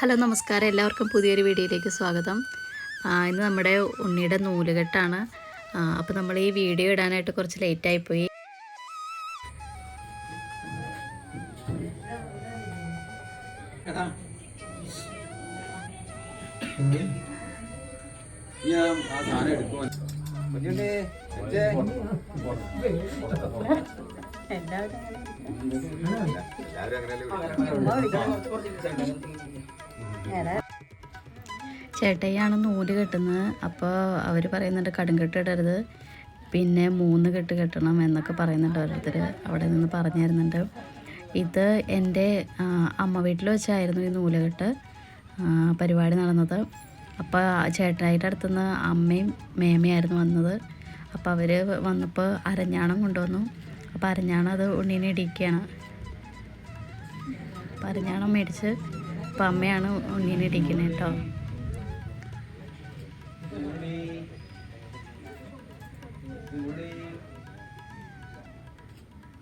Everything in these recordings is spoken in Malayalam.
ഹലോ നമസ്കാരം. എല്ലാവർക്കും പുതിയൊരു വീഡിയോയിലേക്ക് സ്വാഗതം. ഇന്ന് നമ്മുടെ ഉണ്ണിയുടെ നൂലുകെട്ടാണ്. അപ്പോൾ നമ്മൾ ഈ വീഡിയോ ഇടാനായിട്ട് കുറച്ച് ലേറ്റായിപ്പോയി. എല്ലാവരും. ചേട്ടയാണ് നൂൽ കെട്ടുന്നത്. അപ്പോൾ അവർ പറയുന്നുണ്ട് കടുംകെട്ട് ഇടരുത്. പിന്നെ മൂന്ന് കെട്ട് കെട്ടണം എന്നൊക്കെ പറയുന്നുണ്ട് ഓരോരുത്തർ അവിടെ നിന്ന് പറഞ്ഞു തരുന്നുണ്ട്. ഇത് എന്റെ അമ്മ വീട്ടിൽ വെച്ചായിരുന്നു ഈ നൂലുകെട്ട് പരിപാടി നടന്നത്. അപ്പോൾ ചേട്ടായിട്ട് അടുത്തുനിന്ന് അമ്മയും മേമയായിരുന്നു വന്നത്. അപ്പോൾ അവർ വന്നപ്പോൾ അരഞ്ഞാണം കൊണ്ടുവന്നു. അപ്പോൾ അരഞ്ഞാണം അത് ഉണ്ണീനെ ഇടിക്കുകയാണ് അപ്പോൾ അരഞ്ഞാണം മേടിച്ച് അപ്പോൾ അമ്മയാണ് ഉണ്ണീനെ ഇടിക്കുന്നത് കേട്ടോ.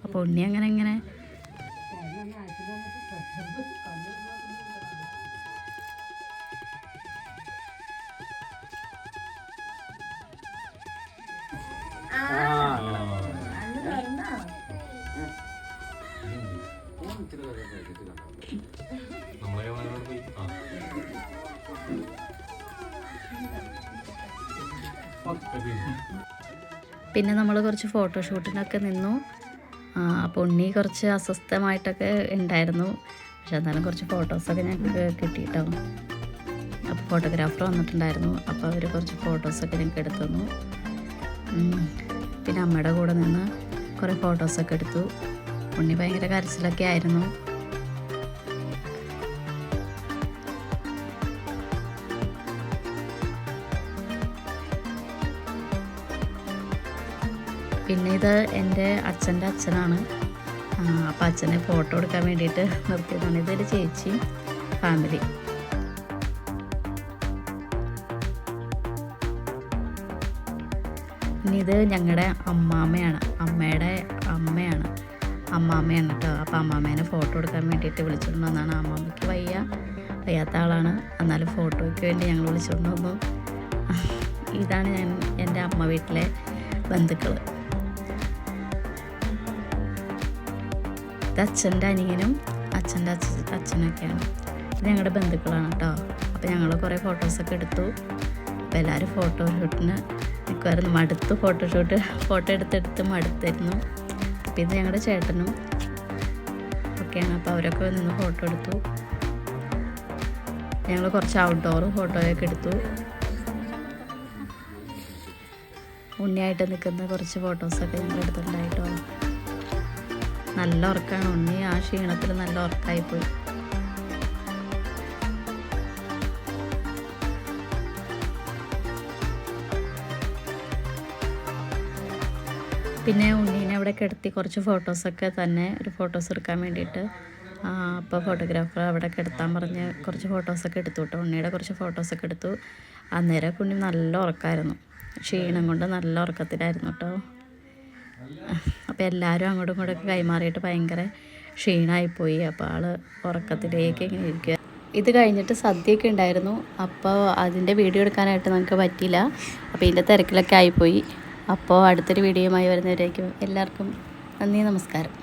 അപ്പോൾ ഉണ്ണി അങ്ങനെ ഇങ്ങനെ പിന്നെ നമ്മൾ കുറച്ച് ഫോട്ടോഷൂട്ടിനൊക്കെ നിന്നു. അപ്പോൾ ഉണ്ണി കുറച്ച് അസ്വസ്ഥമായിട്ടൊക്കെ ഉണ്ടായിരുന്നു. പക്ഷെ എന്നാലും കുറച്ച് ഫോട്ടോസൊക്കെ ഞങ്ങൾക്ക് കിട്ടിയിട്ടോ അപ്പോൾ ഫോട്ടോഗ്രാഫർ വന്നിട്ടുണ്ടായിരുന്നു. അപ്പോൾ അവർ കുറച്ച് ഫോട്ടോസൊക്കെ ഞങ്ങൾക്ക് എടുത്തു തന്നു പിന്നെ അമ്മയുടെ കൂടെ നിന്ന് കുറേ ഫോട്ടോസൊക്കെ എടുത്തു. ഉണ്ണി ഭയങ്കര കരച്ചിലൊക്കെ ആയിരുന്നു. പിന്നെ ഇത് എന്റെ അച്ഛന്റെ അച്ഛനാണ്. അപ്പം അച്ഛനെ ഫോട്ടോ എടുക്കാൻ വേണ്ടിയിട്ട് നിർത്തിയതാണ്. ഇതൊരു ചേച്ചി ഫാമിലി. ഇനി ഇത് ഞങ്ങളുടെ അമ്മാമ്മയാണ്. അമ്മയുടെ അമ്മയാണ്. അമ്മാമ്മയാണ് കേട്ടോ. അപ്പം അമ്മാമ്മേനെ ഫോട്ടോ എടുക്കാൻ വേണ്ടിയിട്ട് വിളിച്ചുകൊണ്ട് വന്നതാണ് അമ്മാമ്മയ്ക്ക് വയ്യ. വയ്യാത്ത ആളാണ്. എന്നാലും ഫോട്ടോയ്ക്ക് വേണ്ടി ഞങ്ങൾ വിളിച്ചുകൊണ്ട് വന്നു. ഇതാണ് ഞാൻ എന്റെ അമ്മ വീട്ടിലെ ബന്ധുക്കൾ ഇത് അച്ഛന്റെ അനിയനും അച്ഛന്റെ അച്ഛ അച്ഛനൊക്കെയാണ്. ഇത് ഞങ്ങളുടെ ബന്ധുക്കളാണ് കേട്ടോ അപ്പോൾ ഞങ്ങൾ കുറേ ഫോട്ടോസൊക്കെ എടുത്തു. അപ്പോൾ എല്ലാവരും ഫോട്ടോഷൂട്ടിന് നിൽക്കുമായിരുന്നു മടുത്തു ഫോട്ടോഷൂട്ട് ഫോട്ടോ എടുത്തെടുത്ത് മടുത്തായിരുന്നു. അപ്പോൾ ഇത് ഞങ്ങളുടെ ചേട്ടനും ഒക്കെയാണ്. അപ്പോൾ അവരൊക്കെ നിന്ന് ഫോട്ടോ എടുത്തു. ഞങ്ങൾ കുറച്ച് ഔട്ട്ഡോർ ഫോട്ടോയൊക്കെ എടുത്തു. ഉണ്ണിയായിട്ട് നിൽക്കുന്ന കുറച്ച് ഫോട്ടോസൊക്കെ ഞങ്ങൾ എടുത്തിട്ടുണ്ടായിട്ടോ നല്ല ഉറക്കമാണ് ഉണ്ണി ആ ക്ഷീണത്തിൽ നല്ല ഉറക്കമായിപ്പോയി പിന്നെ ഉണ്ണീനെ അവിടെ കിടത്തി കുറച്ച് ഫോട്ടോസൊക്കെ തന്നെ ഒരു ഫോട്ടോസ് എടുക്കാൻ വേണ്ടിയിട്ട് അപ്പോൾ ഫോട്ടോഗ്രാഫർ അവിടെ കിടത്താൻ പറഞ്ഞ് കുറച്ച് ഫോട്ടോസൊക്കെ എടുത്തു കേട്ടോ. ഉണ്ണിയുടെ കുറച്ച് ഫോട്ടോസൊക്കെ എടുത്തു. അന്നേരം ഉണ്ണി നല്ല ഉറക്കമായിരുന്നു ക്ഷീണം കൊണ്ട് നല്ല ഉറക്കത്തിലായിരുന്നു കേട്ടോ. അപ്പോൾ എല്ലാവരും അങ്ങോട്ടും ഇങ്ങോട്ടൊക്കെ കൈമാറിയിട്ട് ഭയങ്കര ക്ഷീണമായിപ്പോയി അപ്പോൾ ആൾ ഉറക്കത്തിലേക്ക് ഇങ്ങനെ ഇരിക്കുക ഇത് കഴിഞ്ഞിട്ട് സദ്യയൊക്കെ ഉണ്ടായിരുന്നു. അപ്പോൾ അതിന്റെ വീഡിയോ എടുക്കാനായിട്ട് നമുക്ക് പറ്റിയില്ല. അപ്പോൾ ഇതിന്റെ തിരക്കിലൊക്കെ ആയിപ്പോയി. അപ്പോൾ അടുത്തൊരു വീഡിയോയുമായി വരുന്നവരേക്കും എല്ലാവർക്കും നന്ദി നമസ്കാരം.